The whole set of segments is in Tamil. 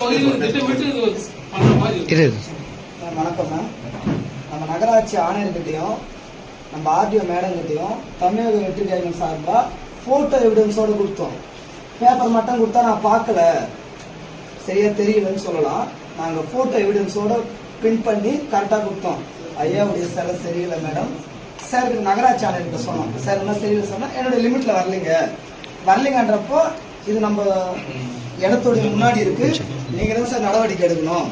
வணக்கம் மேம். நம்ம நகராட்சி ஆணையர்கிட்டையும் நம்ம ஆர்டிஓ மேடம்கிட்டையும் தமிழக வெற்றி கழகம் சார்பாக ஃபோட்டோ எவிடன்ஸோட கொடுத்தோம். பேப்பர் மட்டும் கொடுத்தா நான் பார்க்கல. சரியா தெரியலன்னு சொல்லலாம். நாங்கள் ஃபோட்டோ எவிடன்ஸோட பிரிண்ட் பண்ணி கரெக்டாக கொடுத்தோம். ஐயாவுடைய சிலை சரியில்லை மேடம். சார் நகராட்சி ஆணையர்கிட்ட சொன்னோம். சார் என்ன சரியில்லை சொன்னா என்னோட லிமிட்ல வரலைங்க. வரலைங்கன்றப்போ இது நம்ம இடத்துடைய முன்னாடி இருக்கு. நீங்க தான் சார் நடவடிக்கை எடுக்கணும்.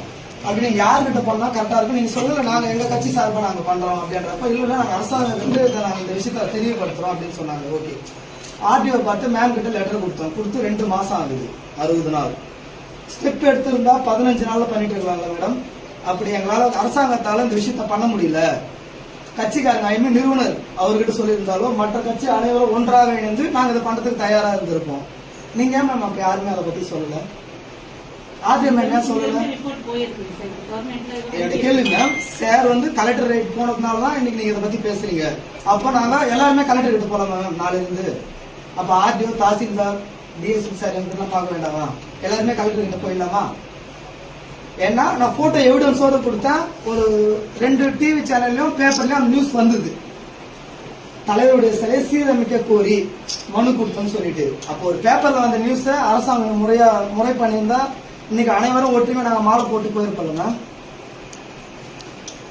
அப்படின்னு யார்கிட்ட பண்ணா கரெக்டா இருக்கும். நீங்க சொல்லல நாங்க எங்க கட்சி சார்பா நாங்க பண்றோம் அப்படின்றப்ப இல்ல நாங்க அரசாங்கம் வந்து நாங்க இந்த விஷயத்த தெரியப்படுத்துறோம் அப்படின்னு சொன்னாங்க. ஓகே ஆர்டிஓ பார்த்து மேம் கிட்ட லெட்டர் கொடுத்தோம். கொடுத்து ரெண்டு மாசம் ஆகுது. அறுபது நாள். ஸ்டெப் எடுத்திருந்தா பதினஞ்சு நாள்ல பண்ணிட்டு இருக்கலாம்ல மேடம் அப்படி எங்களால அரசாங்கத்தால இந்த விஷயத்த பண்ண முடியல. கட்சிக்காரங்க ஐமே நிறுவனர் அவர்கிட்ட சொல்லியிருந்தாலும் மற்ற கட்சி அனைவரும் ஒன்றாக இணைந்து நாங்க இதை பண்றதுக்கு தயாரா இருந்திருப்போம். நீங்க ஏன் மேம் அப்படி யாருமே அதை பத்தி சொல்லல? ஆர்டிஎம் என்ன சொல்லல? என்னோட மேம் சார் வந்து கலெக்டர் ரேட் போனதுனால தான் இன்னைக்கு நீங்க இதை பத்தி பேசுறீங்க. அப்ப நாங்க எல்லாருமே கலெக்டர் கிட்ட போலாம் மேம் நாளைல இருந்து அப்ப ஆர்டிஓ தாசில்தார் டிஎஸ்பி சார் எல்லாம் பார்க்க வேண்டாமா? எல்லாருமே கலெக்டர் கிட்ட போயிடலாமா? ஏன்னா நான் போட்டோ எவிடன்ஸோட கொடுத்தேன். ஒரு ரெண்டு டிவி சேனல்லையும் பேப்பர்லயும் நியூஸ் வந்தது. தலைவருடைய சிலை சீரமைக்க கோரி மனு கொடுத்தோம்னு சொல்லிட்டு. அப்போ ஒரு பேப்பர்ல வந்த நியூஸ அரசாங்கம் முறையா முறை பண்ணியிருந்தா இன்னைக்கு அனைவரும் ஒற்றுமை நாங்க மாலை போட்டு போயிருப்போம் மேம்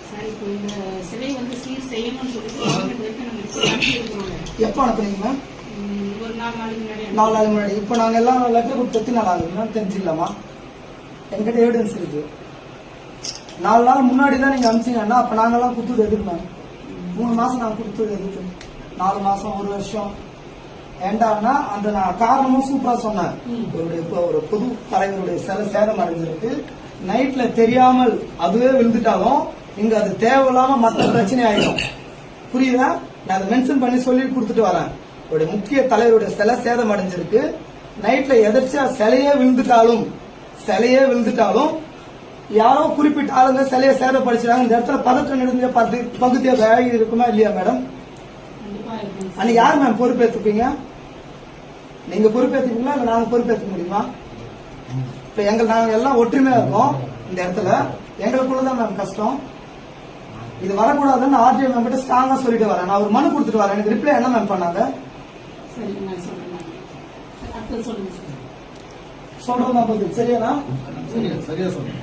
சார் இப்போ இந்த சிலை வந்து சீர் செய்யணும்னு சொல்லிட்டு கவர்மெண்ட் வரைக்கும் நம்ம report அனுப்பியிருக்கிறோம். எப்போ அனுப்புனீங்க மேம் நாலு நாலு நாள் முன்னாடி. இப்போ நாங்க எல்லாம் லெட்டர் கொடுத்து எத்தனை நாள் ஆகுது மேம் தெரிஞ்சுக்கலாமா? என்கிட்ட எவிடன்ஸ் இருக்கு. நாலு நாள் முன்னாடி தான் நீங்க அனுப்பிச்சீங்கன்னா அப்ப நாங்கெல்லாம் கொடுத்தது எதுக்கு மேம் மூணு மாசம் நாங்க கொடுத்தது எதுக்கு? நாலு மாசம் ஒரு வருஷம். ஏண்டான்னா அந்த நான் காரணமும் சூப்பரா சொன்னேன் ஒரு இப்போ ஒரு பொது தலைவருடைய சில சேதம் அடைஞ்சிருக்கு. நைட்ல தெரியாமல் அதுவே விழுந்துட்டாலும் இங்க அது தேவையில்லாம மற்ற பிரச்சனை ஆயிடும். புரியுதா? நான் அதை மென்ஷன் பண்ணி சொல்லி கொடுத்துட்டு வரேன். ஒரு முக்கிய தலைவருடைய சிலை சேதம் அடைஞ்சிருக்கு. நைட்ல எதிர்ச்சியா சிலையே விழுந்துட்டாலும் சிலையே விழுந்துட்டாலும் யாரோ குறிப்பிட்ட ஆளுங்க சிலையை சேதப்படுத்திட்டாங்க இந்த இடத்துல பதற்றம் நடந்த பகுதி பகுதியாக இருக்குமா இல்லையா மேடம். அன்னைக்கு யார் மேம் பொறுப்பேற்றுப்பீங்க நீங்க பொறுப்பேற்றுப்பீங்களா இல்ல நாங்க பொறுப்பேற்க முடியுமா? இப்ப எங்க நாங்க எல்லாம் ஒற்றுமையா இருக்கோம் இந்த இடத்துல. எங்களுக்குள்ளதான் மேம் கஷ்டம். இது வரக்கூடாதுன்னு ஆர்டிஓ மேம் கிட்ட ஸ்ட்ராங்கா சொல்லிட்டு வரேன். நான் ஒரு மனு கொடுத்துட்டு வரேன். எனக்கு ரிப்ளை என்ன மேம் பண்ணாங்க? சரி நான் சொல்றேன் நான். அடுத்தது சொல்லுங்க சார். சொல்றது நான் பதில் சரியாண்ணா சரியா சரியா சொல்லுங்க